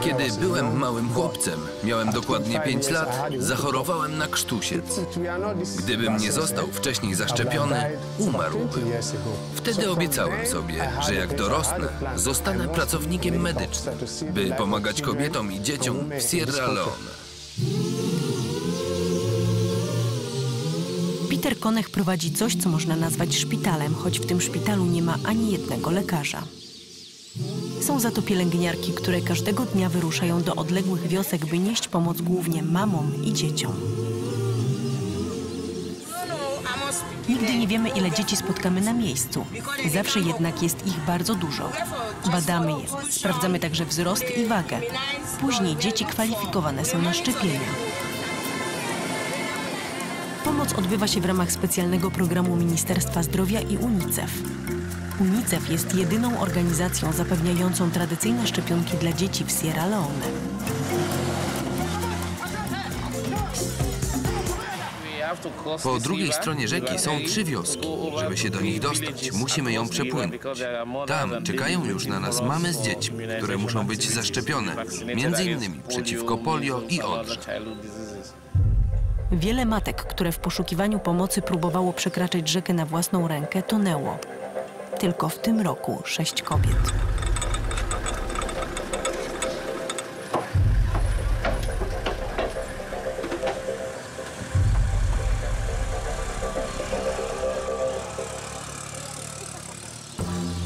Kiedy byłem małym chłopcem, miałem dokładnie 5 lat, zachorowałem na krztusiec. Gdybym nie został wcześniej zaszczepiony, umarłbym. Wtedy obiecałem sobie, że jak dorosnę, zostanę pracownikiem medycznym, by pomagać kobietom i dzieciom w Sierra Leone. Peter Konech prowadzi coś, co można nazwać szpitalem, choć w tym szpitalu nie ma ani jednego lekarza. Są za to pielęgniarki, które każdego dnia wyruszają do odległych wiosek, by nieść pomoc głównie mamom i dzieciom. Nigdy nie wiemy, ile dzieci spotkamy na miejscu. Zawsze jednak jest ich bardzo dużo. Badamy je, sprawdzamy także wzrost i wagę. Później dzieci kwalifikowane są na szczepienia. Pomoc odbywa się w ramach specjalnego programu Ministerstwa Zdrowia i UNICEF. UNICEF jest jedyną organizacją zapewniającą tradycyjne szczepionki dla dzieci w Sierra Leone. Po drugiej stronie rzeki są trzy wioski. Żeby się do nich dostać, musimy ją przepłynąć. Tam czekają już na nas mamy z dziećmi, które muszą być zaszczepione, między innymi przeciwko polio i odrze. Wiele matek, które w poszukiwaniu pomocy próbowało przekraczać rzekę na własną rękę, tonęło. Tylko w tym roku sześć kobiet.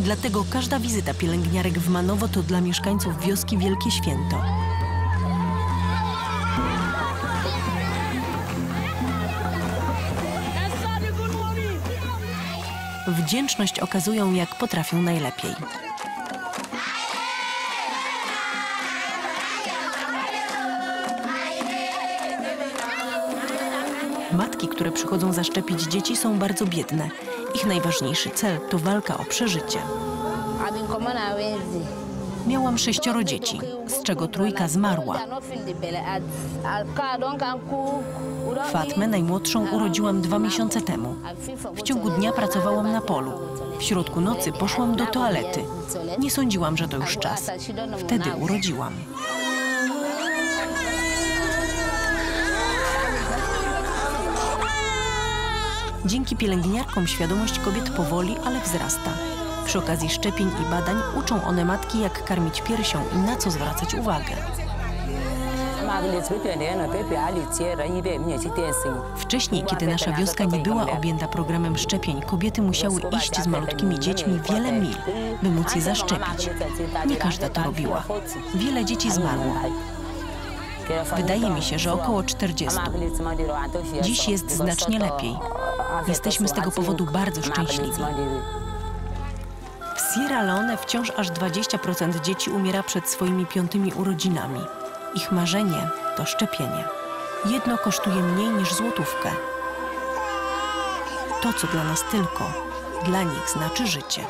Dlatego każda wizyta pielęgniarek w Manowo to dla mieszkańców wioski wielkie święto. Wdzięczność okazują, jak potrafią najlepiej. Matki, które przychodzą zaszczepić dzieci, są bardzo biedne. Ich najważniejszy cel to walka o przeżycie. Miałam sześcioro dzieci, z czego trójka zmarła. Fatmę, najmłodszą, urodziłam dwa miesiące temu. W ciągu dnia pracowałam na polu. W środku nocy poszłam do toalety. Nie sądziłam, że to już czas. Wtedy urodziłam. Dzięki pielęgniarkom świadomość kobiet powoli, ale wzrasta. Przy okazji szczepień i badań uczą one matki, jak karmić piersią i na co zwracać uwagę. Wcześniej, kiedy nasza wioska nie była objęta programem szczepień, kobiety musiały iść z malutkimi dziećmi wiele mil, by móc je zaszczepić. Nie każda to robiła. Wiele dzieci zmarło. Wydaje mi się, że około 40. Dziś jest znacznie lepiej. Jesteśmy z tego powodu bardzo szczęśliwi. Sierra Leone wciąż aż 20% dzieci umiera przed swoimi piątymi urodzinami. Ich marzenie to szczepienie. Jedno kosztuje mniej niż złotówkę. To, co dla nas tylko, dla nich znaczy życie.